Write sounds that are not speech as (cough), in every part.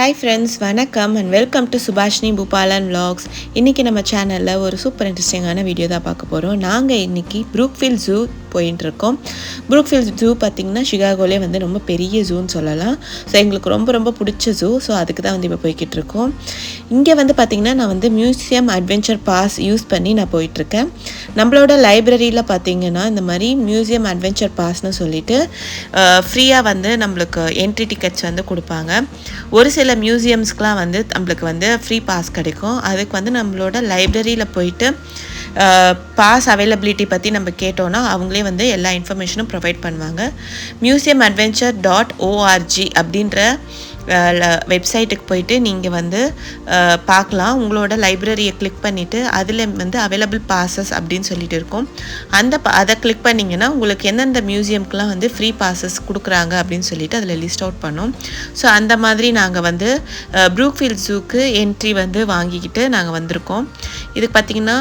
Hi friends வணக்கம் and welcome to Subhashini Boopalan vlogs. இன்றைக்கி நம்ம சேனலில் ஒரு சூப்பர் இன்ட்ரெஸ்டிங்கான வீடியோ தான் பார்க்க போகிறோம் நாங்கள் இன்றைக்கி ப்ரூக்ஃபில் ஜூ போயிட்டுருக்கோம் ப்ரூக்ஃபீல்ட் ஜூ பார்த்திங்கன்னா ஷிகாகோலே வந்து ரொம்ப பெரிய ஜூன்னு சொல்லலாம். ஸோ எங்களுக்கு ரொம்ப ரொம்ப பிடிச்ச ஜூ ஸோ அதுக்கு தான் வந்து இப்போ போய்கிட்டு இருக்கோம் இங்கே வந்து பார்த்திங்கன்னா நான் வந்து மியூசியம் அட்வென்ச்சர் பாஸ் யூஸ் பண்ணி நான் போயிட்டுருக்கேன். நம்மளோட லைப்ரரியில் பார்த்திங்கன்னா இந்த மாதிரி மியூசியம் அட்வென்ச்சர் பாஸ்னு சொல்லிட்டு ஃப்ரீயாக வந்து நம்மளுக்கு என்ட்ரி டிக்கெட்ஸ் வந்து கொடுப்பாங்க. ஒரு சில மியூசியம்ஸ்க்கெலாம் வந்து நம்மளுக்கு வந்து ஃப்ரீ பாஸ் கிடைக்கும். அதுக்கு வந்து நம்மளோட லைப்ரரியில் போயிட்டு பாஸ் அவைலபிலிட்டி பற்றி நம்ம கேட்டோன்னா அவங்களே வந்து எல்லா இன்ஃபர்மேஷனும் ப்ரொவைட் பண்ணுவாங்க. மியூசியம் அட்வென்ச்சர் டாட் ஓஆர்ஜி அப்படின்ற வெப்சைட்டுக்கு போயிட்டு நீங்கள் வந்து பார்க்கலாம். உங்களோட லைப்ரரியை கிளிக் பண்ணிவிட்டு அதில் வந்து அவைலபிள் பாசஸ் அப்படின்னு சொல்லிட்டு இருக்கும். அந்த ப- அதை கிளிக் பண்ணிங்கன்னா உங்களுக்கு எந்தெந்த மியூசியம்க்குலாம் வந்து ஃப்ரீ பாசஸ் கொடுக்குறாங்க அப்படின்னு சொல்லிட்டு அதில் லிஸ்ட் அவுட் பண்ணோம். ஸோ அந்த மாதிரி நாங்கள் வந்து ப்ரூக்ஃபீல்ட் ஜூக்கு என்ட்ரி வந்து வாங்கிக்கிட்டு நாங்கள் வந்திருக்கோம். இதுக்கு பார்த்தீங்கன்னா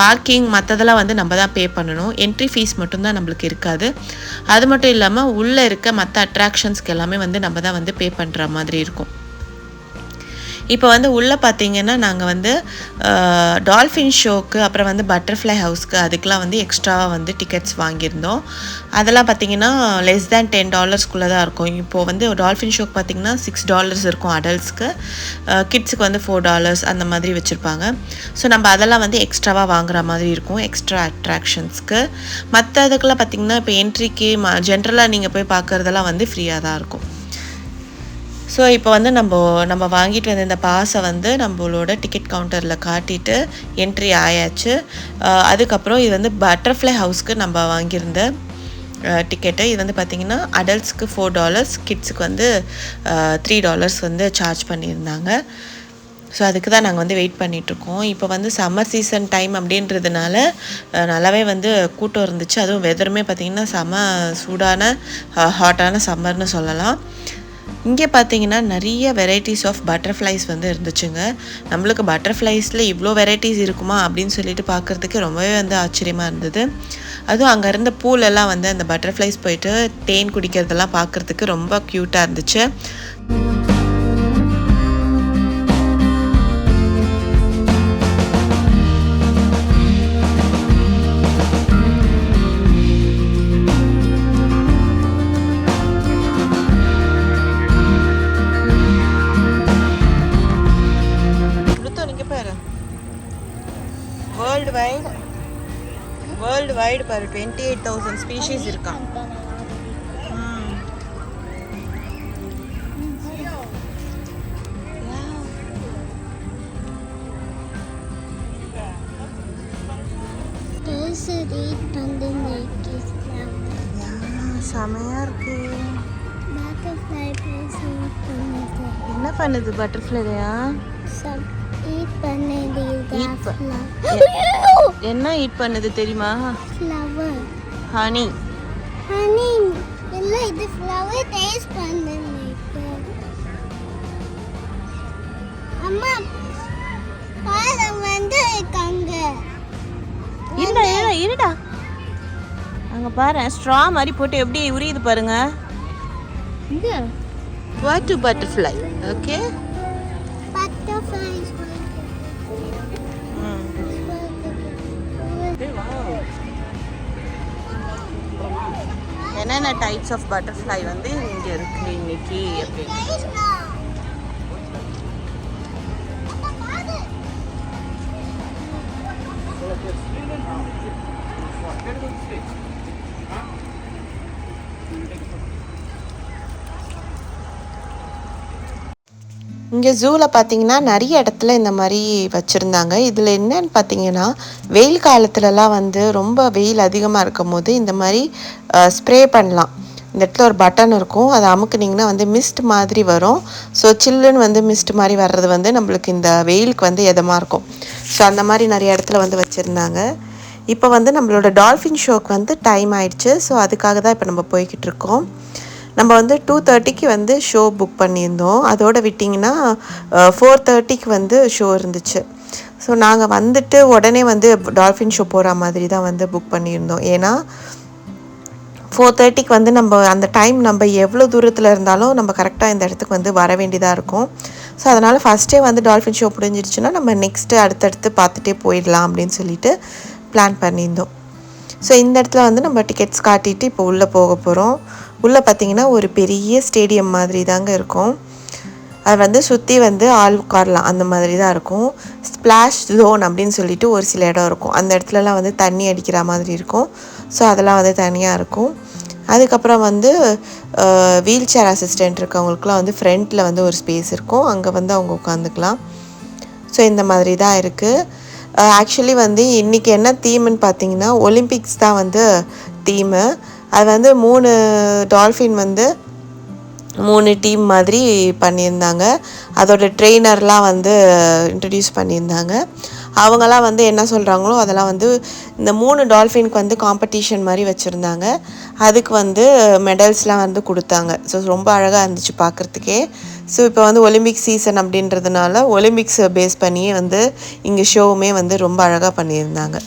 பார்க்கிங் மற்றதெல்லாம் வந்து நம்ம தான் பே பண்ணணும். என்ட்ரி ஃபீஸ் மட்டும்தான் நம்மளுக்கு இருக்காது. அது மட்டும் இல்லாமல் உள்ளே இருக்க மற்ற அட்ராக்ஷன்ஸ்க்கு எல்லாமே வந்து நம்ம தான் வந்து பே பண்ணுற மாதிரி மாதிரி இருக்கும். இப்போ வந்து உள்ளே பார்த்தீங்கன்னா நாங்கள் வந்து டால்ஃபின் ஷோக்கு அப்புறம் வந்து பட்டர்ஃப்ளை ஹவுஸ்க்கு அதுக்கெலாம் வந்து எக்ஸ்ட்ராவாக வந்து டிக்கெட்ஸ் வாங்கியிருந்தோம். அதெல்லாம் பார்த்தீங்கன்னா லெஸ் தேன் டென் டாலர்ஸ்க்குள்ளே தான் இருக்கும். இப்போது வந்து டால்ஃபின் ஷோக்கு பார்த்தீங்கன்னா சிக்ஸ் டாலர்ஸ் இருக்கும் அடல்ட்ஸ்க்கு கிட்ஸுக்கு வந்து ஃபோர் டாலர்ஸ் அந்த மாதிரி வச்சுருப்பாங்க. ஸோ நம்ம அதெல்லாம் வந்து எக்ஸ்ட்ராவாக வாங்குற மாதிரி இருக்கும் எக்ஸ்ட்ரா அட்ராக்ஷன்ஸ்க்கு மற்ற இதுக்கெல்லாம் பார்த்தீங்கன்னா இப்போ என்ட்ரிக்கு ம ஜென்ரலாக நீங்கள் போய் பார்க்குறதெல்லாம் வந்து ஃப்ரீயாக தான் இருக்கும். ஸோ இப்போ வந்து நம்ம நம்ம வாங்கிட்டு வந்த இந்த பாஸை வந்து நம்மளோட டிக்கெட் கவுண்டரில் காட்டிட்டு என்ட்ரி ஆயாச்சு. அதுக்கப்புறம் இது வந்து பட்டர்ஃப்ளை ஹவுஸ்க்கு நம்ம வாங்கியிருந்த டிக்கெட்டு இது வந்து பார்த்திங்கன்னா அடல்ட்ஸ்க்கு ஃபோர் டாலர்ஸ் கிட்ஸுக்கு வந்து த்ரீ டாலர்ஸ் வந்து சார்ஜ் பண்ணியிருந்தாங்க. ஸோ அதுக்கு தான் நாங்கள் வந்து வெயிட் பண்ணிகிட்ருக்கோம் இப்போ வந்து சம்மர் சீசன் டைம் அப்படின்றதுனால நல்லாவே வந்து கூட்டம் இருந்துச்சு. அதுவும் வெதருமே பார்த்திங்கன்னா செம சூடான ஹாட்டான சம்மர்னு சொல்லலாம். இங்கே பார்த்தீங்கன்னா நிறைய வெரைட்டிஸ் ஆஃப் பட்டர்ஃப்ளைஸ் வந்து இருந்துச்சுங்க. நம்மளுக்கு பட்டர்ஃப்ளைஸில் இவ்வளோ வெரைட்டிஸ் இருக்குமா அப்படின்னு சொல்லிட்டு பார்க்குறதுக்கு ரொம்பவே வந்து ஆச்சரியமாக இருந்தது. அதுவும் அங்கே இருந்த பூலெல்லாம் வந்து அந்த பட்டர்ஃப்ளைஸ் போயிட்டு தேன் குடிக்கிறதெல்லாம் பார்க்குறதுக்கு ரொம்ப க்யூட்டாக இருந்துச்சு. பாரு டுவெண்ட்டி எயிட் தௌசண்ட் ஸ்பீஷீஸ் இருக்கான். செமையா இருக்கு. என்ன பண்ணுது பட்டர்ஃப்ளையா என்ன ஈட் பண்ணுது தெரியுமா? Flower. ஹனி Honey, இல்ல இது flower taste பண்ணது. அம்மா பாரு வந்து இருக்காங்க இருடா இருடா இருடா. அங்க பாரு ஸ்ட்ரா மாதிரி போட்டு எப்படி உரியுது பாருங்க. இங்க. வாட் பட்டர்ஃப்ளை ஓகே butterflies என்னென்ன டைப்ஸ் ஆஃப் பட்டர்ஃப்ளை வந்து இங்கே இருக்கு இன்னைக்கு அப்படின்னு Thank you. இங்கே ஜூவில் பார்த்தீங்கன்னா நிறைய இடத்துல இந்த மாதிரி வச்சுருந்தாங்க. இதில் என்னன்னு பார்த்தீங்கன்னா வெயில் காலத்துலலாம் வந்து ரொம்ப வெயில் அதிகமாக இருக்கும் போது இந்த மாதிரி ஸ்ப்ரே பண்ணலாம். இந்த இடத்துல ஒரு பட்டன் இருக்கும். அதை அமுக்குனிங்கன்னா வந்து மிஸ்ட் மாதிரி வரும். ஸோ சில்லுன்னு வந்து மிஸ்ட் மாதிரி வர்றது வந்து நம்மளுக்கு இந்த வெயிலுக்கு வந்து எதமாக இருக்கும். ஸோ அந்த மாதிரி நிறைய இடத்துல வந்து வச்சுருந்தாங்க. இப்போ வந்து நம்மளோட டால்ஃபின் ஷோக்கு வந்து டைம் ஆயிடுச்சு. ஸோ அதுக்காக தான் இப்போ நம்ம போய்கிட்டு இருக்கோம். நம்ம வந்து டூ தேர்ட்டிக்கு வந்து ஷோ புக் பண்ணியிருந்தோம். அதோட விட்டிங்கன்னா ஃபோர் தேர்ட்டிக்கு வந்து ஷோ இருந்துச்சு. ஸோ நாங்கள் வந்துட்டு உடனே வந்து டால்ஃபின் ஷோ போகிற மாதிரி தான் வந்து புக் பண்ணியிருந்தோம். ஏன்னா ஃபோர் தேர்ட்டிக்கு வந்து நம்ம அந்த டைம் நம்ம எவ்வளோ தூரத்தில் இருந்தாலும் நம்ம கரெக்டாக இந்த இடத்துக்கு வந்து வர வேண்டியதாக இருக்கும். ஸோ அதனால் ஃபஸ்ட்டே வந்து டால்ஃபின் ஷோ முடிஞ்சிருச்சுன்னா நம்ம நெக்ஸ்ட்டு அடுத்தடுத்து பார்த்துட்டே போயிடலாம் அப்படின்னு சொல்லிட்டு பிளான் பண்ணியிருந்தோம். ஸோ இந்த இடத்துல வந்து நம்ம டிக்கெட்ஸ் காட்டிட்டு இப்போ உள்ளே போக போகிறோம் உள்ளே பார்த்தீங்கன்னா ஒரு பெரிய ஸ்டேடியம் மாதிரி தாங்க இருக்கும். அது வந்து சுற்றி வந்து ஆள் உட்காரலாம் அந்த மாதிரி தான் இருக்கும். ஸ்ப்ளாஷ் ஜோன் அப்படின்னு சொல்லிட்டு ஒரு சில இடம் இருக்கும். அந்த இடத்துலலாம் வந்து தண்ணி அடிக்கிற மாதிரி இருக்கும். ஸோ அதெல்லாம் வந்து தனியாக இருக்கும். அதுக்கப்புறம் வந்து வீல் சேர் அசிஸ்டண்ட் இருக்கவங்களுக்குலாம் வந்து ஃப்ரண்ட்டில் வந்து ஒரு ஸ்பேஸ் இருக்கும். அங்கே வந்து அவங்க உட்காந்துக்கலாம். ஸோ இந்த மாதிரி தான் இருக்குது ஆக்சுவலி வந்து இன்றைக்கி என்ன தீம்னு பார்த்தீங்கன்னா ஒலிம்பிக்ஸ் தான் வந்து தீமு. அது வந்து மூணு டால்ஃபின் வந்து மூணு டீம் மாதிரி பண்ணியிருந்தாங்க. அதோட ட்ரெயினர்லாம் வந்து இன்ட்ரடியூஸ் பண்ணியிருந்தாங்க. அவங்களாம் வந்து என்ன சொல்கிறாங்களோ அதெல்லாம் வந்து இந்த மூணு டால்ஃபினுக்கு வந்து காம்படிஷன் மாதிரி வச்சுருந்தாங்க. அதுக்கு வந்து மெடல்ஸ்லாம் வந்து கொடுத்தாங்க. ஸோ ரொம்ப அழகாக இருந்துச்சு பார்க்குறதுக்கே. ஸோ இப்போ வந்து ஒலிம்பிக் சீசன் அப்படின்றதுனால ஒலிம்பிக்ஸ் பேஸ் பண்ணியே வந்து இங்கே ஷோவுமே வந்து ரொம்ப அழகாக பண்ணியிருந்தாங்க.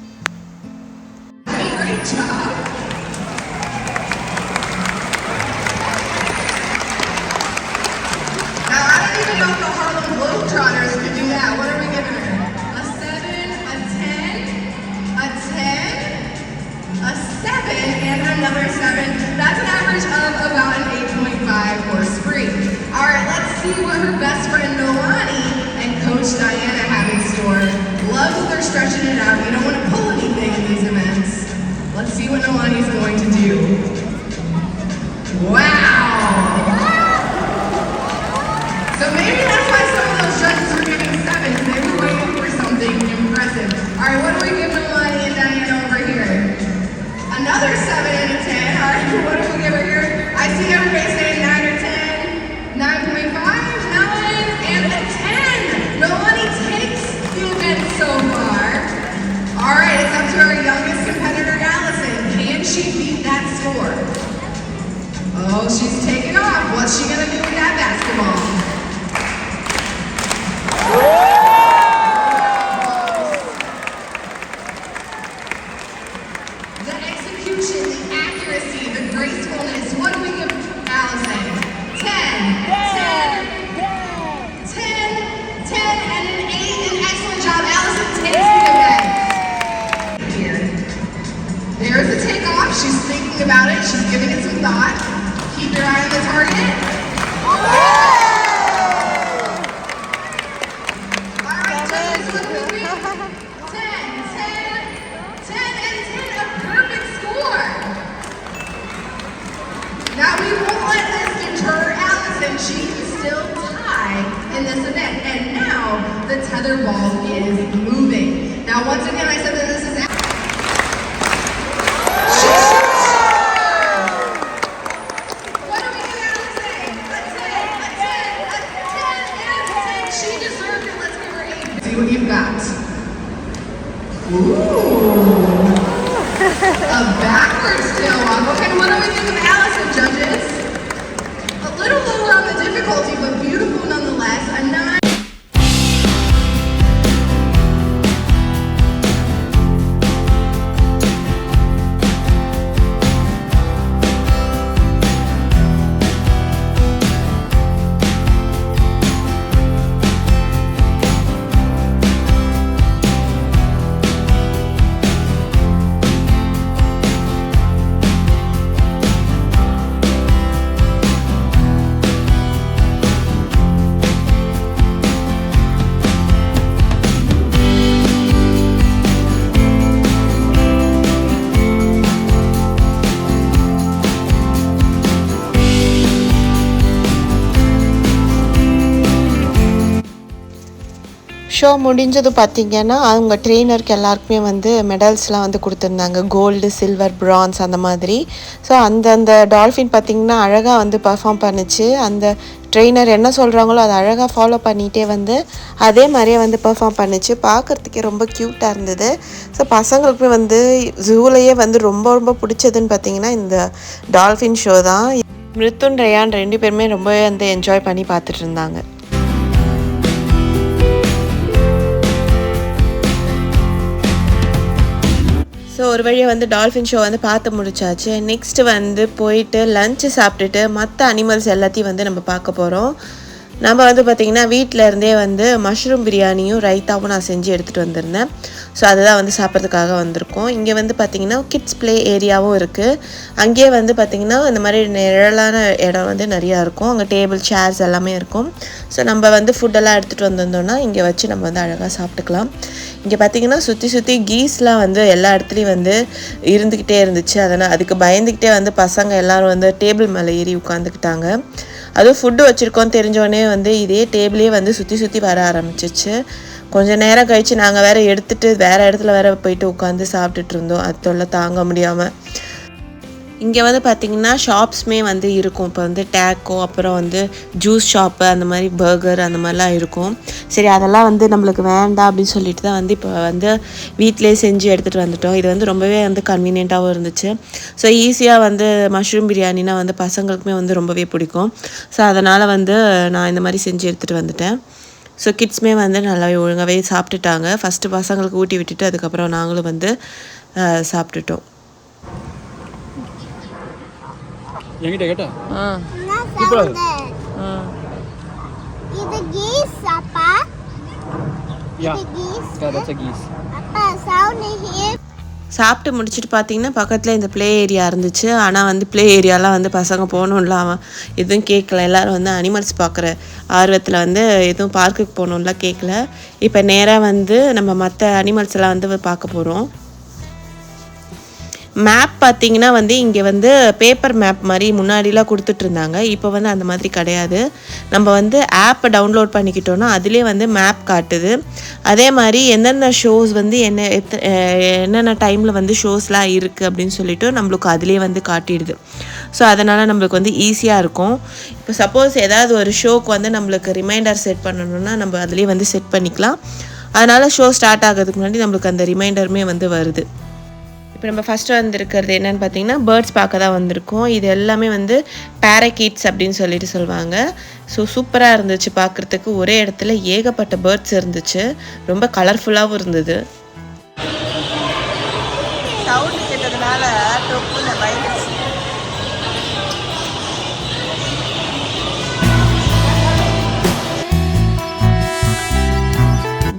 What you've got. Ooh. A backwards tail walk. Okay, what do we think of Allison, judges? A little lower on the difficulty, but beautiful nonetheless. A nine. Show முடிஞ்சது பார்த்திங்கன்னா அவங்க ட்ரெயினருக்கு எல்லாருக்குமே வந்து மெடல்ஸ்லாம் வந்து கொடுத்துருந்தாங்க. கோல்டு சில்வர் ப்ரான்ஸ் அந்த மாதிரி. So அந்தந்த டால்ஃபின் பார்த்திங்கன்னா அழகாக வந்து பர்ஃபார்ம் பண்ணுச்சு. அந்த ட்ரெயினர் என்ன சொல்கிறாங்களோ அதை அழகாக ஃபாலோ பண்ணிகிட்டே வந்து அதே மாதிரியே வந்து பெர்ஃபார்ம் பண்ணுச்சு. பார்க்குறதுக்கே ரொம்ப க்யூட்டாக இருந்தது. ஸோ பசங்களுக்குமே வந்து ஜூலையே வந்து ரொம்ப ரொம்ப பிடிச்சதுன்னு பார்த்தீங்கன்னா இந்த டால்ஃபின் ஷோ தான். மிருத்துன் ரயான் ரெண்டு பேருமே ரொம்பவே வந்து என்ஜாய் பண்ணி பார்த்துட்டு இருந்தாங்க. ஸோ ஒரு வழியாக வந்து டால்ஃபின் ஷோ வந்து பார்த்து முடிச்சாச்சு. நெக்ஸ்ட் வந்து போயிட்டு லஞ்சு சாப்பிட்டுட்டு மற்ற அனிமல்ஸ் எல்லாத்தையும் வந்து நம்ம பார்க்க போகிறோம் நம்ம வந்து பார்த்திங்கன்னா வீட்டில் இருந்தே வந்து மஷ்ரூம் பிரியாணியும் ரைத்தாவும் நான் செஞ்சு எடுத்துகிட்டு வந்திருந்தேன். ஸோ அதுதான் வந்து சாப்பிட்றதுக்காக வந்திருக்கோம். இங்கே வந்து பார்த்திங்கன்னா கிட்ஸ் ப்ளே ஏரியாவும் இருக்குது அங்கேயே வந்து பார்த்திங்கன்னா இந்த மாதிரி நிழலான இடம் வந்து நிறையா இருக்கும். அங்கே டேபிள் சேர்ஸ் எல்லாமே இருக்கும். ஸோ நம்ம வந்து ஃபுட்டெல்லாம் எடுத்துகிட்டு வந்திருந்தோம்னா இங்கே வச்சு நம்ம வந்து அழகாக சாப்பிட்டுக்கலாம். இங்கே பார்த்தீங்கன்னா சுற்றி சுற்றி கீஸ்லாம் வந்து எல்லா இடத்துலையும் வந்து இருந்துக்கிட்டே இருந்துச்சு. அதனால் அதுக்கு பயந்துக்கிட்டே வந்து பசங்க எல்லாரும் வந்து டேபிள் மேலே ஏறி உட்காந்துக்கிட்டாங்க அதுவும் ஃபுட்டு வச்சுருக்கோன்னு தெரிஞ்சோடனே வந்து இதே டேபிளே வந்து சுற்றி சுற்றி வர ஆரம்பிச்சிச்சு. கொஞ்ச நேரம் கழித்து நாங்கள் வேறு எடுத்துகிட்டு வேறு இடத்துல வேறு போயிட்டு உட்காந்து சாப்பிட்டுட்டு இருந்தோம். அது தொல்லை தாங்க முடியாமல் இங்கே வந்து பார்த்திங்கன்னா ஷாப்ஸுமே வந்து இருக்கும். இப்போ வந்து டேக்கோ அப்புறம் வந்து ஜூஸ் ஷாப்பு அந்த மாதிரி பர்கர் அந்த மாதிரிலாம் இருக்கும். சரி அதெல்லாம் வந்து நம்மளுக்கு வேண்டாம் அப்படின்னு சொல்லிட்டு தான் வந்து இப்போ வந்து வீட்டிலே செஞ்சு எடுத்துகிட்டு வந்துட்டோம். இது வந்து ரொம்பவே வந்து கன்வீனியண்ட்டாகவும் இருந்துச்சு. ஸோ ஈஸியாக வந்து மஷ்ரூம் பிரியாணினா வந்து பசங்களுக்குமே வந்து ரொம்பவே பிடிக்கும். ஸோ அதனால் வந்து நான் இந்த மாதிரி செஞ்சு எடுத்துகிட்டு வந்துட்டேன். ஸோ கிட்ஸ்மே வந்து நல்லாவே ஒழுங்காகவே சாப்பிட்டுட்டாங்க. ஃபஸ்ட்டு பசங்களுக்கு ஊட்டி விட்டுட்டு அதுக்கப்புறம் நாங்களும் வந்து சாப்பிட்டுட்டோம். என்கிட்ட கேட்டா? இது கீஸ் அப்பா. Yeah. Geese Yeah, that's a geese. அப்பா சவுண்ட் ஹியர் சாப்பிட்டு முடிச்சுட்டு பார்த்தீங்கன்னா பக்கத்தில் இந்த ப்ளே ஏரியா இருந்துச்சு. ஆனால் வந்து ப்ளே ஏரியாலாம் வந்து பசங்க போகணும்ல அவன் எதுவும் கேட்கல எல்லாரும் வந்து அனிமல்ஸ் பார்க்குற ஆர்வத்தில் வந்து எதுவும் பார்க்குக்கு போகணும்லாம் கேட்கல இப்போ நேராக வந்து நம்ம மற்ற அனிமல்ஸ் எல்லாம் வந்து பார்க்க போகிறோம் மேப் பார்த்தீங்கன்னா வந்து இங்கே வந்து பேப்பர் மேப் மாதிரி முன்னாடிலாம் கொடுத்துட்ருந்தாங்க. இப்போ வந்து அந்த மாதிரி கிடையாது. நம்ம வந்து ஆப்பை டவுன்லோட் பண்ணிக்கிட்டோன்னா அதிலே வந்து மேப் காட்டுது. அதே மாதிரி என்னென்ன ஷோஸ் வந்து என்ன எத்த- என்னென்ன டைமில் வந்து ஷோஸ்லாம் இருக்குது அப்படின்னு சொல்லிட்டு நம்மளுக்கு அதிலே வந்து காட்டிடுது. ஸோ அதனால் நம்மளுக்கு வந்து ஈஸியாக இருக்கும். இப்போ சப்போஸ் ஏதாவது ஒரு ஷோக்கு வந்து நம்மளுக்கு ரிமைண்டர் செட் பண்ணணும்னா நம்ம அதிலே வந்து செட் பண்ணிக்கலாம். அதனால் ஷோ ஸ்டார்ட் ஆகிறதுக்கு முன்னாடி நம்மளுக்கு அந்த ரிமைண்டருமே வந்து வருது. இப்போ நம்ம ஃபஸ்ட்டு வந்திருக்கிறது என்னென்னு பார்த்தீங்கன்னா பேர்ட்ஸ் பார்க்க தான் வந்திருக்கோம். இது எல்லாமே வந்து பேரகீட்ஸ் அப்படின்னு சொல்லிட்டு சொல்லுவாங்க. ஸோ சூப்பராக இருந்துச்சு பார்க்குறதுக்கு. ஒரே இடத்துல ஏகப்பட்ட பேர்ட்ஸ் இருந்துச்சு. ரொம்ப கலர்ஃபுல்லாகவும் இருந்தது. சவுண்ட் கேட்டதுனால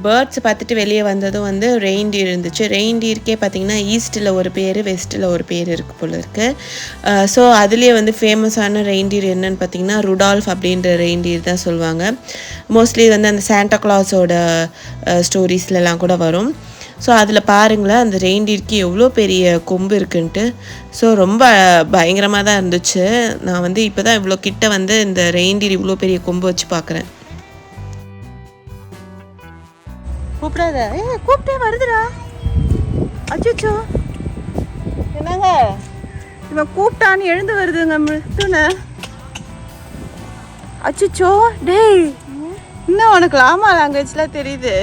பேர்ட்ஸ் பார்த்துட்டு வெளியே வந்ததும் வந்து ரெயின்டீர் இருந்துச்சு. ரெயின்டீருக்கே பார்த்தீங்கன்னா ஈஸ்ட்டில் ஒரு பேர் வெஸ்ட்டில் ஒரு பேர் இருக்கு போல இருக்கு. ஸோ அதுலேயே வந்து ஃபேமஸான ரெயின்டீர் என்னன்னு பார்த்தீங்கன்னா ருடால்ஃப் அப்படின்ற ரெயின்டீர் தான் சொல்லுவாங்க. மோஸ்ட்லி வந்து அந்த சாண்டா கிளாஸோட ஸ்டோரிஸ்லலாம் கூட வரும். ஸோ அதில் பாருங்களேன் அந்த ரெயின்டீருக்கு எவ்வளோ பெரிய கொம்பு இருக்குன்ட்டு. ஸோ ரொம்ப பயங்கரமாக தான் இருந்துச்சு. நான் வந்து இப்போ தான் இவ்வளோ கிட்ட வந்து இந்த ரெயின்டீர் இவ்வளோ பெரிய கொம்பு வச்சு பார்க்குறேன். கூப்பிடாத. ஏ கூப்பிட்டே வருதுடா. அச்சோ என்னங்க? இவன் கூப்பிட்டான்னு எழுந்து வருதுங்க மிருத்துன அச்சோ டேய். இன்னும் உனக்கு லாமா லாங்குவேஜ்லாம் தெரியுது?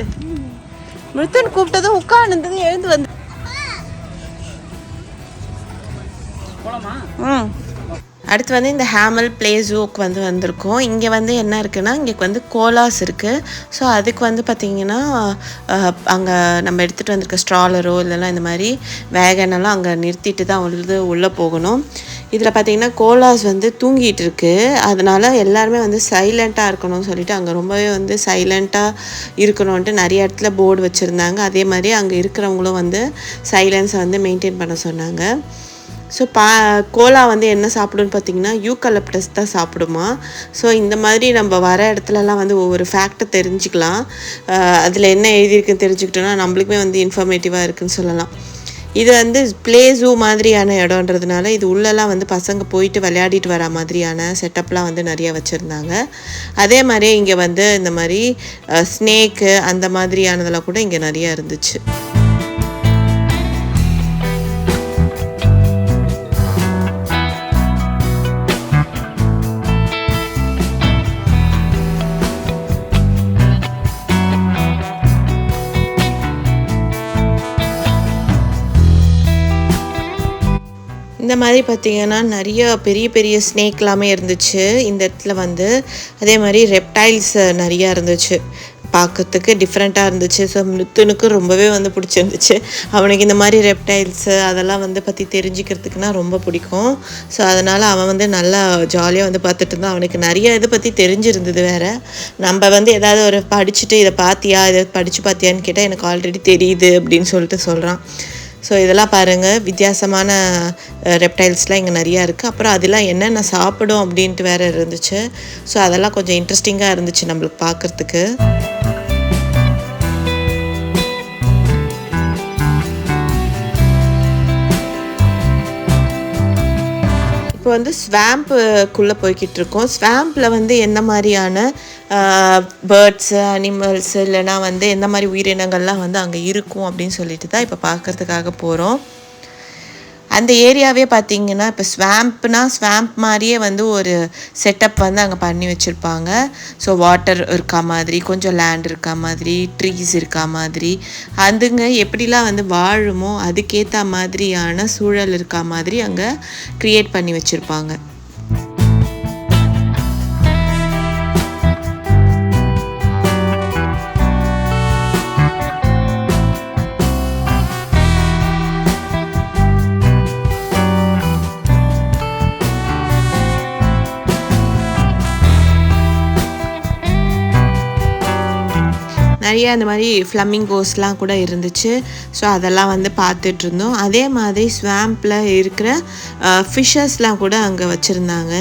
மிருத்துன் கூப்பிட்டதும் உட்காந்துருந்தது எழுந்து வந்து போலாமா? ம். அடுத்து வந்து இந்த ஹேமல் ப்ளே வந்து வந்திருக்கோம். இங்கே வந்து என்ன இருக்குன்னா இங்கே வந்து கோலாஸ் இருக்குது ஸோ அதுக்கு வந்து பார்த்திங்கன்னா அங்கே நம்ம எடுத்துகிட்டு வந்திருக்க ஸ்ட்ராலரோ இல்லைன்னா இந்த மாதிரி வேகனெல்லாம் அங்கே நிறுத்திட்டு தான் உள்ளது உள்ளே போகணும். இதில் பார்த்தீங்கன்னா கோலாஸ் வந்து தூங்கிட்டு இருக்கு. அதனால எல்லாருமே வந்து சைலண்ட்டாக இருக்கணும்னு சொல்லிட்டு அங்கே ரொம்பவே வந்து சைலண்ட்டாக இருக்கணும்ன்ட்டு நிறைய இடத்துல போர்டு வச்சுருந்தாங்க. அதே மாதிரி அங்கே இருக்கிறவங்களும் வந்து சைலன்ஸை வந்து மெயின்டைன் பண்ண சொன்னாங்க. ஸோ பா கோலா வந்து என்ன சாப்பிடுன்னு பார்த்தீங்கன்னா யூக்கலப்டஸ் தான் சாப்பிடுமா? ஸோ இந்த மாதிரி நம்ம வர இடத்துலலாம் வந்து ஒவ்வொரு ஃபேக்டை தெரிஞ்சுக்கலாம். அதில் என்ன எழுதியிருக்குன்னு தெரிஞ்சுக்கிட்டோன்னா நம்மளுக்குமே வந்து இன்ஃபர்மேட்டிவாக இருக்குதுன்னு சொல்லலாம். இது வந்து ப்ளே ஜூ மாதிரியான இடம்ன்றதுனால இது உள்ளெல்லாம் வந்து பசங்க போயிட்டு விளையாடிட்டு வர மாதிரியான செட்டப்லாம் வந்து நிறைய வச்சுருந்தாங்க. அதே மாதிரியே இங்கே வந்து இந்த மாதிரி ஸ்னேக்கு அந்த மாதிரியானதெல்லாம் கூட இங்கே நிறைய இருந்துச்சு. இந்த மாதிரி பார்த்தீங்கன்னா நிறைய பெரிய பெரிய ஸ்னேக் எல்லாமே இருந்துச்சு இந்த இடத்துல வந்து. அதே மாதிரி ரெப்டைல்ஸ் நிறையா இருந்துச்சு. பார்க்கறதுக்கு டிஃப்ரெண்ட்டாக இருந்துச்சு. ஸோ மித்துனுக்கு ரொம்பவே வந்து பிடிச்சிருந்துச்சு. அவனுக்கு இந்த மாதிரி ரெப்டைல்ஸு அதெல்லாம் வந்து பற்றி தெரிஞ்சுக்கிறதுக்குனா ரொம்ப பிடிக்கும். ஸோ அதனால் அவன் வந்து நல்லா ஜாலியாக வந்து பார்த்துட்டு இருந்தான். அவனுக்கு நிறைய இதை பற்றி தெரிஞ்சிருந்தது வேறு. நம்ம வந்து ஏதாவது ஒரு படிச்சுட்டு இதை பார்த்தியா? இதை படித்து பார்த்தியான்னு கேட்டால் எனக்கு ஆல்ரெடி தெரியுது அப்படின்னு சொல்லிட்டு சொல்கிறான் ஸோ இதெல்லாம் பாருங்கள் வித்தியாசமான ரெப்டைல்ஸ்லாம் இங்கே நிறையா இருக்குது அப்புறம் அதெல்லாம் என்னென்ன சாப்பிடும் அப்படின்ட்டு வேறு இருந்துச்சு. ஸோ அதெல்லாம் கொஞ்சம் இன்ட்ரெஸ்டிங்காக இருந்துச்சு நம்மளுக்கு பார்க்குறதுக்கு இப்போ வந்து ஸ்வாம்புக்குள்ளே போய்கிட்டு இருக்கோம் ஸ்வாம்பில் வந்து எந்த மாதிரியான பேர்ட்ஸு அனிமல்ஸ் இல்லைனா வந்து எந்த மாதிரி உயிரினங்கள்லாம் வந்து அங்கே இருக்கும் அப்படின்னு சொல்லிட்டு தான் இப்போ பார்க்கறதுக்காக போகிறோம் அந்த ஏரியாவே பார்த்தீங்கன்னா இப்போ ஸ்வாம்ப்னா ஸ்வாம்ப் மாதிரியே வந்து ஒரு செட்டப் வந்து அங்கே பண்ணி வச்சுருப்பாங்க. ஸோ வாட்டர் இருக்கா மாதிரி கொஞ்சம் லேண்ட் இருக்கா மாதிரி ட்ரீஸ் இருக்கா மாதிரி அதுங்க எப்படிலாம் வந்து வாழுமோ அதுக்கேற்ற மாதிரியான சூழல் இருக்கா மாதிரி அங்கே க்ரியேட் பண்ணி வச்சுருப்பாங்க. நிறைய இந்த மாதிரி ஃப்ளமிங்கோஸ்லாம் கூட இருந்துச்சு. ஸோ அதெல்லாம் வந்து பார்த்துட்டு இருந்தோம் அதே மாதிரி ஸ்வாம்பில் இருக்கிற ஃபிஷ்ஷஸ்லாம் கூட அங்கே வச்சுருந்தாங்க.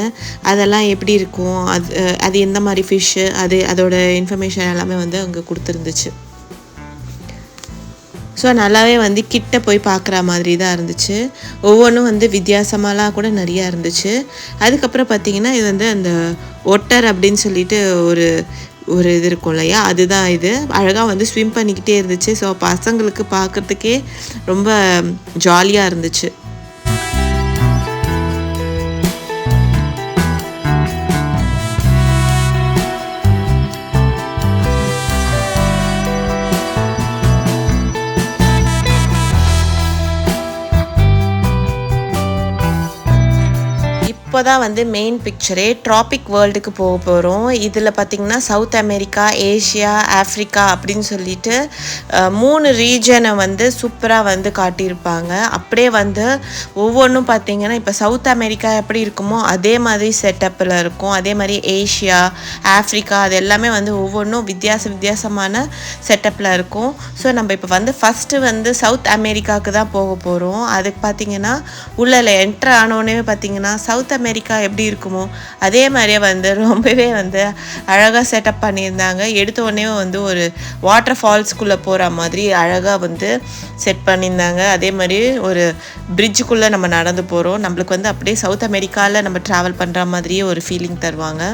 அதெல்லாம் எப்படி இருக்கும்? அது அது எந்த மாதிரி ஃபிஷ்ஷு அது அதோட இன்ஃபர்மேஷன் எல்லாமே வந்து அங்கே கொடுத்துருந்துச்சு. ஸோ நல்லாவே வந்து கிட்ட போய் பார்க்குற மாதிரி தான் இருந்துச்சு. ஒவ்வொன்றும் வந்து வித்தியாசமாலாம் கூட நிறையா இருந்துச்சு. அதுக்கப்புறம் பார்த்திங்கன்னா இது வந்து அந்த ஒட்டர் அப்படின்னு சொல்லிட்டு ஒரு ஒரு இது இருக்கும் இல்லையா? அதுதான் இது. அழகாக வந்து ஸ்விம் பண்ணிக்கிட்டே இருந்துச்சு. ஸோ பசங்களுக்கு பார்க்குறதுக்கே ரொம்ப ஜாலியாக இருந்துச்சு. இப்போ தான் வந்து மெயின் பிக்சரே ட்ராபிக் வேர்ல்டுக்கு போக போகிறோம் இதில் பார்த்திங்கன்னா சவுத் அமெரிக்கா ஏஷியா ஆஃப்ரிக்கா அப்படின்னு சொல்லிட்டு மூணு ரீஜனை வந்து சூப்பராக வந்து காட்டியிருப்பாங்க. அப்படியே வந்து ஒவ்வொன்றும் பார்த்திங்கன்னா இப்போ சவுத் அமெரிக்கா எப்படி இருக்குமோ அதே மாதிரி செட்டப்பில் இருக்கும். அதே மாதிரி ஏஷியா ஆஃப்ரிக்கா அது எல்லாமே வந்து ஒவ்வொன்றும் வித்தியாச வித்தியாசமான செட்டப்பில் இருக்கும். ஸோ நம்ம இப்போ வந்து ஃபஸ்ட்டு வந்து சவுத் அமெரிக்காவுக்கு தான் போக போகிறோம் அதுக்கு பார்த்தீங்கன்னா உள்ளே என்ட்ரு ஆனோடனே பார்த்தீங்கன்னா சவுத் அமெரிக்கா எப்படி இருக்குமோ அதே மாதிரியே வந்து ரொம்பவே வந்து அழகாக செட்டப் பண்ணியிருந்தாங்க. எடுத்த உடனே வந்து ஒரு வாட்டர் ஃபால்ஸ்க்குள்ளே போகிற மாதிரி அழகாக வந்து செட் பண்ணியிருந்தாங்க. அதே மாதிரி ஒரு பிரிட்ஜுக்குள்ளே நம்ம நடந்து போகிறோம் நம்மளுக்கு வந்து அப்படியே சவுத் அமெரிக்காவில் நம்ம ட்ராவல் பண்ணுற மாதிரியே ஒரு ஃபீலிங் தருவாங்க.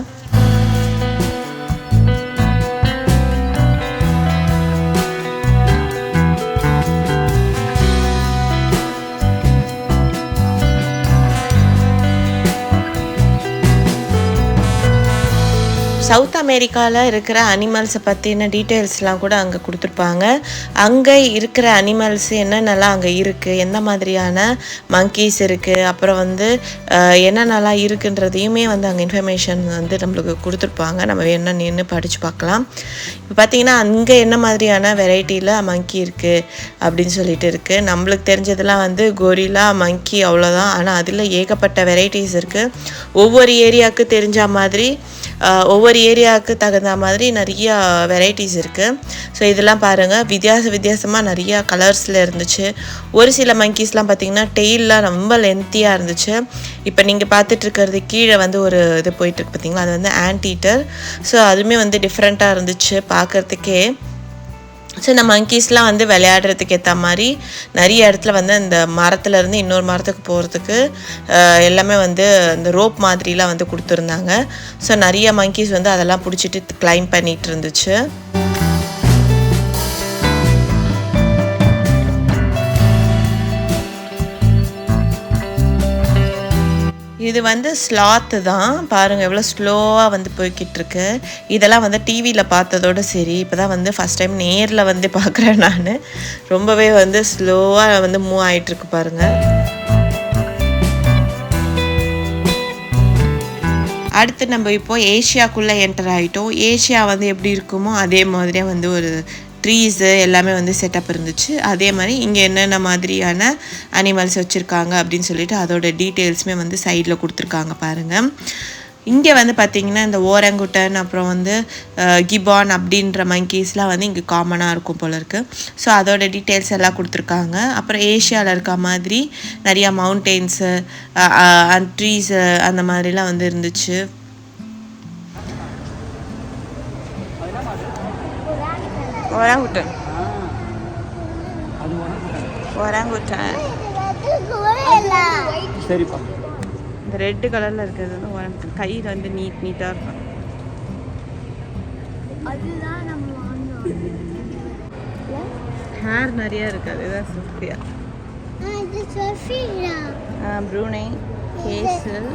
சவுத் அமெரிக்காவில் இருக்கிற அனிமல்ஸை பற்றின டீட்டெயில்ஸ்லாம் கூட அங்கே கொடுத்துருப்பாங்க. அங்கே இருக்கிற அனிமல்ஸ் என்னென்னலாம் அங்கே இருக்குது எந்த மாதிரியான மங்கீஸ் இருக்குது அப்புறம் வந்து என்னென்னலாம் இருக்குன்றதையுமே வந்து அங்கே இன்ஃபர்மேஷன் வந்து நம்மளுக்கு கொடுத்துருப்பாங்க. நம்ம என்ன நின்று படித்து பார்க்கலாம். இப்போ பார்த்திங்கன்னா அங்கே என்ன மாதிரியான வெரைட்டியில் மங்கி இருக்குது அப்படின்னு சொல்லிட்டு இருக்குது நம்மளுக்கு தெரிஞ்சதெல்லாம் வந்து கொரிலா மங்கி அவ்வளோதான் ஆனால் அதில் ஏகப்பட்ட வெரைட்டிஸ் இருக்குது ஒவ்வொரு ஏரியாவுக்கு தெரிஞ்ச மாதிரி ஒவ்வொரு ஏரியாவுக்கு தகுந்த மாதிரி நிறையா வெரைட்டிஸ் இருக்குது ஸோ இதெல்லாம் பாருங்கள் வித்தியாச வித்தியாசமாக நிறையா கலர்ஸில் இருந்துச்சு. ஒரு சில மங்கீஸ்லாம் பார்த்தீங்கன்னா டெய்லாம் ரொம்ப லென்த்தியாக இருந்துச்சு. இப்போ நீங்கள் பார்த்துட்ருக்கிறது கீழே வந்து ஒரு இது போயிட்டுருக்கு பார்த்தீங்களா அது வந்து ஆன்டீட்டர் ஸோ அதுவுமே வந்து டிஃப்ரெண்ட்டாக இருந்துச்சு பார்க்குறதுக்கே ஸோ இந்த மங்கீஸ்லாம் வந்து விளையாடுறதுக்கு ஏற்ற மாதிரி நிறைய இடத்துல வந்து அந்த மரத்துலேருந்து இன்னொரு மரத்துக்கு போகிறதுக்கு எல்லாமே வந்து இந்த ரோப் மாதிரிலாம் வந்து கொடுத்துருந்தாங்க. ஸோ நிறைய மங்கீஸ் வந்து அதெல்லாம் பிடிச்சிட்டு கிளைம் பண்ணிகிட்டு இருந்துச்சு. இது வந்து ஸ்லாத்து தான். பாருங்கள் எவ்வளோ ஸ்லோவாக வந்து போய்கிட்டு இருக்கு இதெல்லாம் வந்து டிவியில் பார்த்ததோட சரி இப்போ தான் வந்து ஃபஸ்ட் டைம் நேரில் வந்து (laughs) பார்க்குறேன் நான். ரொம்பவே வந்து ஸ்லோவாக வந்து மூவ் ஆகிட்டுருக்கு பாருங்கள் அடுத்து நம்ம இப்போ ஏஷியாக்குள்ளே என்டர் ஆகிட்டோம் ஏஷியா வந்து எப்படி இருக்குமோ அதே மாதிரியே வந்து ஒரு ட்ரீஸு எல்லாமே வந்து செட்டப் இருந்துச்சு. அதே மாதிரி இங்கே என்னென்ன மாதிரியான அனிமல்ஸ் வச்சுருக்காங்க அப்படின்னு சொல்லிட்டு அதோட டீட்டெயில்ஸுமே வந்து சைடில் கொடுத்துருக்காங்க பாருங்கள் இங்கே வந்து பார்த்திங்கன்னா இந்த ஓரங்குட்டன் அப்புறம் வந்து கிபான் அப்படின்ற மங்கீஸ்லாம் வந்து இங்கே காமனாக இருக்கும் போல இருக்குது ஸோ அதோட டீட்டெயில்ஸ் எல்லாம் கொடுத்துருக்காங்க. அப்புறம் ஏஷியாவில் இருக்க மாதிரி நிறையா மவுண்டெயின்ஸு ட்ரீஸு அந்த மாதிரிலாம் வந்து இருந்துச்சு. ஓரங்குட்டன் அது gorilla. சரிப்பா இந்த ரெட்டு கலரில் இருக்கிறது வந்து ஓரங்குட்டன் கையில் வந்து நீட் நீட்டாக இருக்கும் அதுதான் நம்ம வாங்கணும். ஹேர் நிறைய இருக்குது இதுதான் சோஃபியா ஆ, இது சோஃபியா. ப்ரூனை கேசல்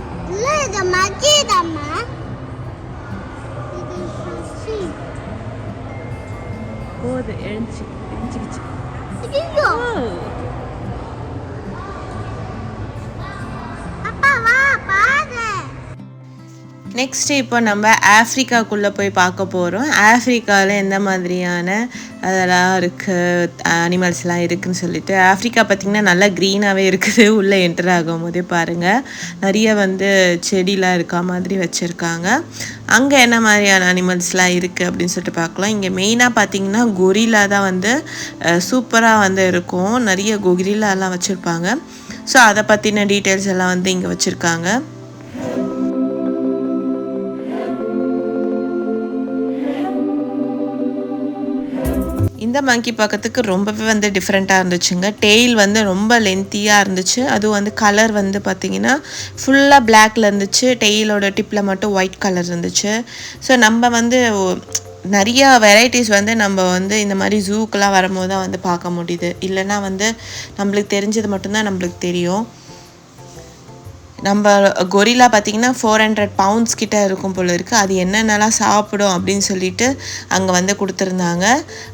go the end chicken. Chicken. Chicken. Next இப்போ நம்ம ஆஃப்ரிக்காக்குள்ளே போய் பார்க்க போகிறோம் ஆஃப்ரிக்காவில் எந்த மாதிரியான அதெல்லாம் இருக்குது அனிமல்ஸ்லாம் இருக்குதுன்னு சொல்லிட்டு. ஆஃப்ரிக்கா பார்த்திங்கன்னா நல்லா க்ரீனாகவே இருக்குது. உள்ளே என்டர் ஆகும் போதே பாருங்கள் நிறைய வந்து செடிலாம் இருக்கா மாதிரி வச்சுருக்காங்க. அங்கே என்ன மாதிரியான அனிமல்ஸ்லாம் இருக்குது அப்படின்னு சொல்லிட்டு பார்க்கலாம். இங்கே மெயினாக பார்த்திங்கன்னா கொரிலா தான் வந்து சூப்பராக வந்து இருக்கும். நிறைய கொரிலாலாம் வச்சுருப்பாங்க. ஸோ அதை பற்றின டீட்டெயில்ஸ் எல்லாம் வந்து இங்கே வச்சுருக்காங்க. இந்த மங்கி பார்க்கறதுக்கு ரொம்பவே வந்து டிஃப்ரெண்ட்டாக இருந்துச்சுங்க. டெய்ல் வந்து ரொம்ப லென்த்தியாக இருந்துச்சு. அதுவும் வந்து கலர் வந்து பார்த்திங்கன்னா ஃபுல்லாக பிளாக்ல இருந்துச்சு. டெய்லோட டிப்பில் மட்டும் ஒயிட் கலர் இருந்துச்சு. ஸோ நம்ம வந்து நிறையா வெரைட்டிஸ் வந்து நம்ம வந்து இந்த மாதிரி ஜூக்கெலாம் வரும்போது தான் வந்து பார்க்க முடியுது. இல்லைன்னா வந்து நம்மளுக்கு தெரிஞ்சது மட்டும்தான் நம்மளுக்கு தெரியும். நம்ம கொரில்லா பார்த்தீங்கன்னா ஃபோர் ஹண்ட்ரட் பவுண்ட்ஸ் கிட்ட இருக்கும் போல் இருக்குது அது என்னென்னலாம் சாப்பிடும் அப்படின்னு சொல்லிட்டு அங்கே வந்து கொடுத்துருந்தாங்க.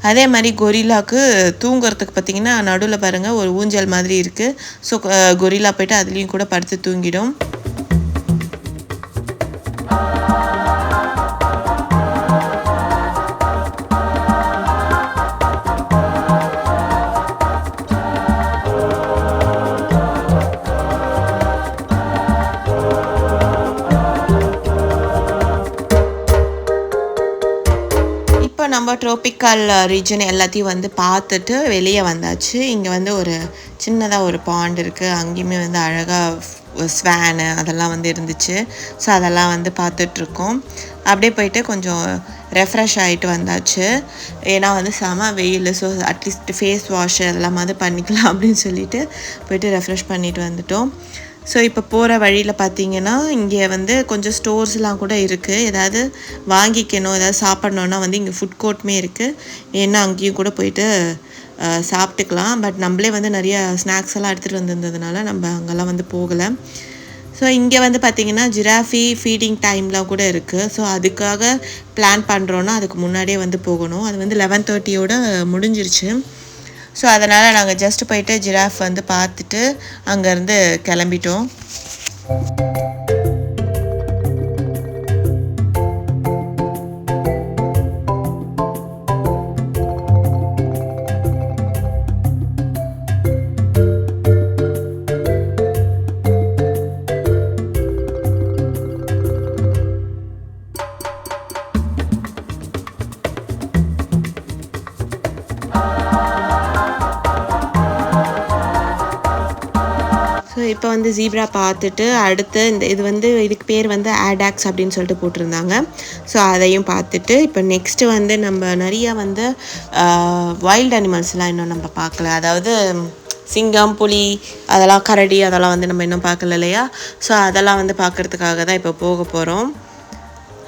அதே மாதிரி கொரில்லாக்கு தூங்குறதுக்கு பார்த்தீங்கன்னா நடுவில் பாருங்கள் ஒரு ஊஞ்சல் மாதிரி இருக்குது ஸோ கொரில்லா போயிட்டு அதுலேயும் கூட படுத்து தூங்கிடும். ட்ரோபிக்கல் ரீஜன் uh, எல்லாத்தையும் வந்து பார்த்துட்டு வெளியே வந்தாச்சு. இங்கே வந்து ஒரு சின்னதாக ஒரு பாண்ட் இருக்குது அங்கேயுமே வந்து அழகாக ஸ்வேனு அதெல்லாம் வந்து இருந்துச்சு. ஸோ அதெல்லாம் வந்து பார்த்துட்ருக்கோம். அப்படியே போயிட்டு கொஞ்சம் ரெஃப்ரெஷ் ஆகிட்டு வந்தாச்சு. ஏன்னா வந்து செம வெயில். ஸோ அட்லீஸ்ட் ஃபேஸ் வாஷ் அதெல்லாம் வந்து பண்ணிக்கலாம் அப்படின்னு சொல்லிட்டு போயிட்டு ரெஃப்ரெஷ் பண்ணிட்டு வந்துட்டோம். ஸோ இப்போ போகிற வழியில் பார்த்தீங்கன்னா இங்கே வந்து கொஞ்சம் ஸ்டோர்ஸ்லாம் கூட இருக்குது ஏதாவது வாங்கிக்கணும் ஏதாவது சாப்பிட்ணுன்னா வந்து இங்கே ஃபுட் கோர்ட்டுமே இருக்குது ஏன்னா அங்கேயும் கூட போயிட்டு சாப்பிட்டுக்கலாம். பட் நம்மளே வந்து நிறைய ஸ்நாக்ஸ் எல்லாம் எடுத்துகிட்டு வந்திருந்ததுனால நம்ம அங்கெல்லாம் வந்து போகலை. ஸோ இங்கே வந்து பார்த்திங்கன்னா ஜிராஃபி ஃபீடிங் டைம்லாம் கூட இருக்குது ஸோ அதுக்காக பிளான் பண்ணுறோன்னா அதுக்கு முன்னாடியே வந்து போகணும். அது வந்து லெவன் தேர்ட்டியோட முடிஞ்சிருச்சு. ஸோ அதனால் நாங்கள் ஜஸ்ட் போயிட்டு ஜிராஃப் வந்து பார்த்துட்டு அங்கேருந்து கிளம்பிட்டோம். வந்து ஜீப்ரா பார்த்துட்டு அடுத்து இந்த இது வந்து இதுக்கு பேர் வந்து ஆடாக்ஸ் அப்படின்னு சொல்லிட்டு போட்டிருந்தாங்க. ஸோ அதையும் பார்த்துட்டு இப்போ நெக்ஸ்ட்டு வந்து நம்ம நிறைய வந்து வைல்ட் அனிமல்ஸ்லாம் இன்னும் நம்ம பார்க்கல. அதாவது சிங்கம் புலி அதெல்லாம் கரடி அதெல்லாம் வந்து நம்ம இன்னும் பார்க்கல இல்லையா? ஸோ அதெல்லாம் வந்து பார்க்குறதுக்காக தான் இப்போ போக போகிறோம்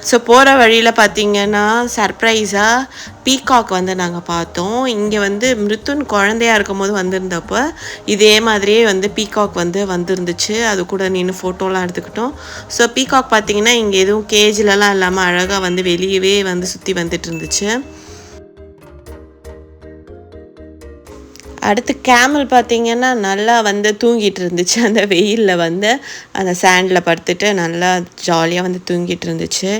ஸோ போகிற வழியில் பார்த்தீங்கன்னா சர்ப்ரைஸாக பீகாக் வந்து நாங்கள் பார்த்தோம். இங்கே வந்து மிருத்துன் குழந்தையா இருக்கும்போது வந்திருந்தப்போ இதே மாதிரியே வந்து பீகாக் வந்து வந்திருந்துச்சு. அது கூட நின்று ஃபோட்டோலாம் எடுத்துக்கிட்டோம். ஸோ பீகாக் பார்த்தீங்கன்னா இங்கே எதுவும் கேஜிலலாம் இல்லாமல் அழகாக வந்து வெளியவே வந்து சுற்றி வந்துட்டு இருந்துச்சு. அடுத்து கேமல் பார்த்தீங்கன்னா நல்லா வந்து தூங்கிட்டு இருந்துச்சு. அந்த வெயிலில் வந்து அந்த சேண்டில் படுத்துட்டு நல்லா ஜாலியாக வந்து தூங்கிட்டு இருந்துச்சு.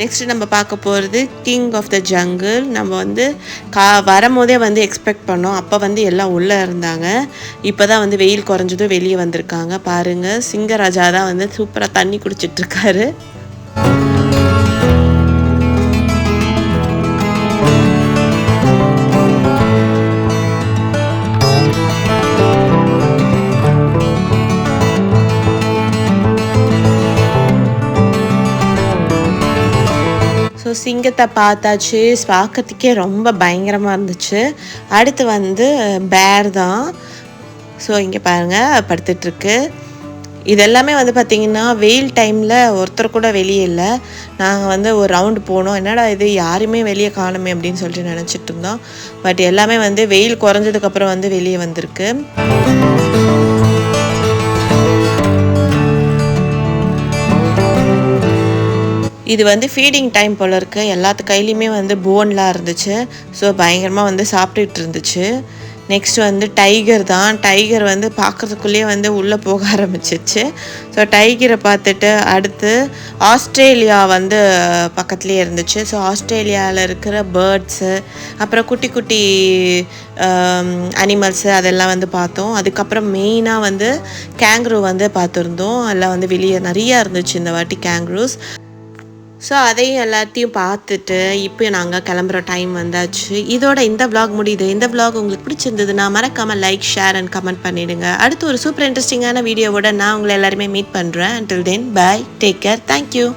நெக்ஸ்ட் நம்ம பார்க்க போகிறது கிங் ஆஃப் த ஜங்கிள் நம்ம வந்து கா வரும்போதே வந்து எக்ஸ்பெக்ட் பண்ணோம். அப்போ வந்து எல்லாம் உள்ளே இருந்தாங்க. இப்போ தான் வந்து வெயில் குறைஞ்சதும் வெளியே வந்திருக்காங்க. பாருங்கள் சிங்கராஜா தான் வந்து சூப்பராக தண்ணி குடிச்சிட்டு ஸோ சிங்கத்தை பார்த்தாச்சு. பார்க்கறதுக்கே ரொம்ப பயங்கரமாக இருந்துச்சு. அடுத்து வந்து பேர் தான். ஸோ இங்கே பாருங்கள் படுத்துட்ருக்கு இதெல்லாமே வந்து பார்த்திங்கன்னா வெயில் டைமில் ஒருத்தர் கூட வெளியே இல்லை. நாங்கள் வந்து ஒரு ரவுண்டு போனோம். என்னடா இது யாருமே வெளியே காணுமே அப்படின்னு சொல்லிட்டு நினச்சிட்டு இருந்தோம். பட் எல்லாமே வந்து வெயில் குறைஞ்சதுக்கப்புறம் வந்து வெளியே வந்திருக்கு. இது வந்து ஃபீடிங் டைம் போல் இருக்குது எல்லாத்து கையிலையுமே வந்து போன்லாம் இருந்துச்சு. ஸோ பயங்கரமாக வந்து சாப்பிட்டுட்டு இருந்துச்சு. நெக்ஸ்ட் வந்து டைகர் தான். டைகர் வந்து பார்க்கறதுக்குள்ளேயே வந்து உள்ளே போக ஆரம்பிச்சிச்சு. ஸோ டைகரை பார்த்துட்டு அடுத்து ஆஸ்திரேலியா வந்து பக்கத்துலேயே இருந்துச்சு. ஸோ ஆஸ்திரேலியாவில் இருக்கிற பேர்ட்ஸு அப்புறம் குட்டி குட்டி um, அனிமல்ஸு அதெல்லாம் வந்து பார்த்தோம். அதுக்கப்புறம் மெயினாக வந்து கேங்க்ரூ வந்து பார்த்துருந்தோம். எல்லாம் வந்து வெளியே நிறையா இருந்துச்சு இந்த வாட்டி கேங்க்ரூஸ் ஸோ அதையும் எல்லாத்தையும் பார்த்துட்டு இப்போ நாங்கள் கிளம்புற டைம் வந்தாச்சு. இதோட இந்த விளாக் முடியுது. இந்த விளாக் உங்களுக்கு பிடிச்சிருந்ததுன்னா மறக்காமல் லைக் ஷேர் அண்ட் கமெண்ட் பண்ணிடுங்க. அடுத்து ஒரு சூப்பர் இன்ட்ரெஸ்டிங்கான வீடியோவோட நான் உங்களை எல்லாருமே மீட் பண்ணுறேன் until then bye take care thank you